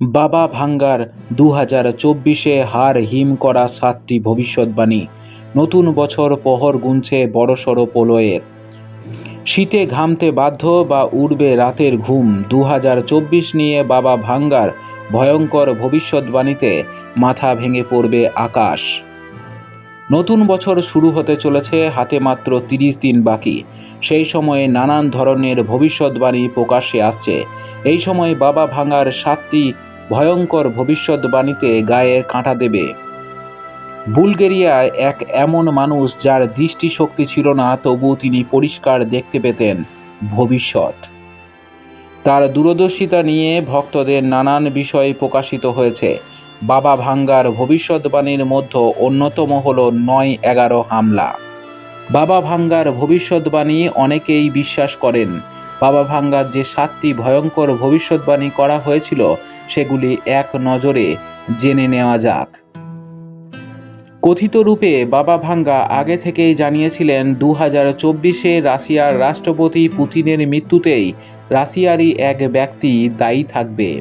বাবা ভাঙ্গার দু হাজার চব্বিশে হার হিম করা সাতটি ভবিষ্যৎবাণী। নতুন বছর পহর গুনছে বড়সড় পোলয়ের। শীতে ঘামতে বাধ্য বা উড়বে রাতের ঘুম। দু হাজার চব্বিশ নিয়ে বাবা ভাঙ্গার ভয়ঙ্কর ভবিষ্যৎবাণীতে মাথা ভেঙে পড়বে আকাশ। নতুন বছর শুরু হতে চলেছে হাতে মাত্র তিরিশ দিন বাকি। সেই সময়ে নানান ধরনের ভবিষ্যৎবাণী প্রকাশ্যে আসছে। এই সময় বাবা ভাঙার সাতটি ভয়ঙ্কর ভবিষ্যৎবাণীতে গায়ে কাঁটা দেবে। বুলগেরিয়ায় এক এমন মানুষ যার দৃষ্টিশক্তি ছিল না তবু তিনি পরিষ্কার দেখতে পেতেন ভবিষ্যৎ। তার দূরদর্শিতা নিয়ে ভক্তদের নানান বিষয় প্রকাশিত হয়েছে। বাবা ভাঙ্গার ভবিষ্যৎবাণীর মধ্যে অন্যতম হল নয় এগারো হামলা। বাবা ভাঙ্গার ভবিষ্যৎবাণী অনেকেই বিশ্বাস করেন বাবা ভাঙ্গার যে সাতটি ভয়ঙ্কর ভবিষ্যৎবাণী করা হয়েছিল, সেগুলি এক নজরে জেনে নেওয়া যাক। কথিত রূপে বাবা ভাঙ্গা আগে থেকেই জানিয়েছিলেন দু হাজার চব্বিশে রাশিয়ার রাষ্ট্রপতি পুতিনের মৃত্যুতেই রাশিয়ারই এক ব্যক্তি দায়ী থাকবে।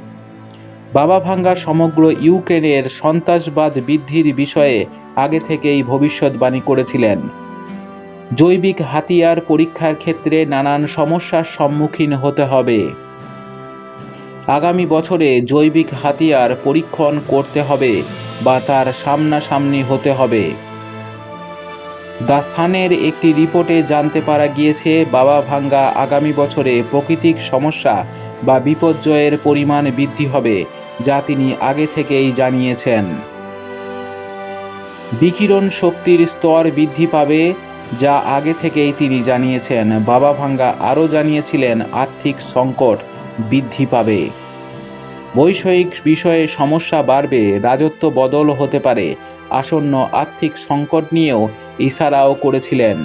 বাবা ভাঙ্গা সমগ্র ইউক্রেনের সন্ত্রাসবাদ বৃদ্ধির বিষয়ে আগে থেকেই ভবিষ্যৎবাণী করেছিলেন। জৈবিক হাতিয়ার পরীক্ষার ক্ষেত্রে নানান সমস্যার সম্মুখীন হতে হবে। আগামী বছরে জৈবিক হাতিয়ার পরীক্ষণ করতে হবে বা তার সামনাসামনি হতে হবে। দ্য সানের একটি রিপোর্টে জানতে পারা গিয়েছে, বাবা ভাঙ্গা আগামী বছরে প্রাকৃতিক সমস্যা বা বিপর্যয়ের পরিমাণ বৃদ্ধি হবে, যা তিনি আগে থেকেই জানিয়েছেন। বিকিরণ শক্তির স্তর বৃদ্ধি পাবে যা আগে থেকেই তিনি জানিয়েছেন। বাবা ভাঙ্গা আরও জানিয়েছিলেন, আর্থিক সংকট বৃদ্ধি পাবে। বৈষয়িক বিষয়ে সমস্যা বাড়বে, রাজত্ব বদল হতে পারে। আসন্ন আর্থিক সংকট নিয়েও ইশারাও করেছিলেন।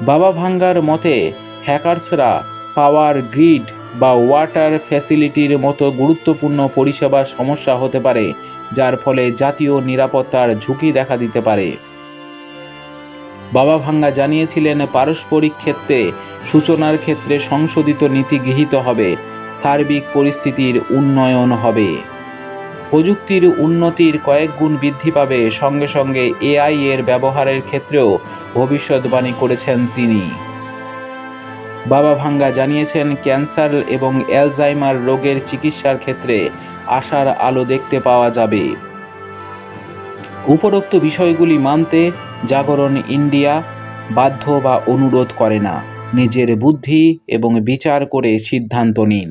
বাবা ভাঙ্গার মতে, হ্যাকার্সরা পাওয়ার গ্রিড বা ওয়াটার ফ্যাসিলিটির মতো গুরুত্বপূর্ণ পরিষেবা সমস্যা হতে পারে, যার ফলে জাতীয় নিরাপত্তার ঝুঁকি দেখা দিতে পারে। বাবা ভাঙ্গা জানিয়েছিলেন, পারস্পরিক ক্ষেত্রে, সূচনার ক্ষেত্রে সংশোধিত নীতি গৃহীত হবে। সার্বিক পরিস্থিতির উন্নয়ন হবে। প্রযুক্তির উন্নতির কয়েক গুণ বৃদ্ধি পাবে। সঙ্গে সঙ্গে এআই এর ব্যবহারের ক্ষেত্রেও ভবিষ্যৎবাণী করেছেন তিনি। বাবা ভাঙ্গা জানিয়েছেন, ক্যান্সার এবং অ্যালজাইমার রোগের চিকিৎসার ক্ষেত্রে আশার আলো দেখতে পাওয়া যাবে। উপরোক্ত বিষয়গুলি মানতে জাগরণ ইন্ডিয়া বাধ্য বা অনুরোধ করে না। নিজের বুদ্ধি এবং বিচার করে সিদ্ধান্ত নিন।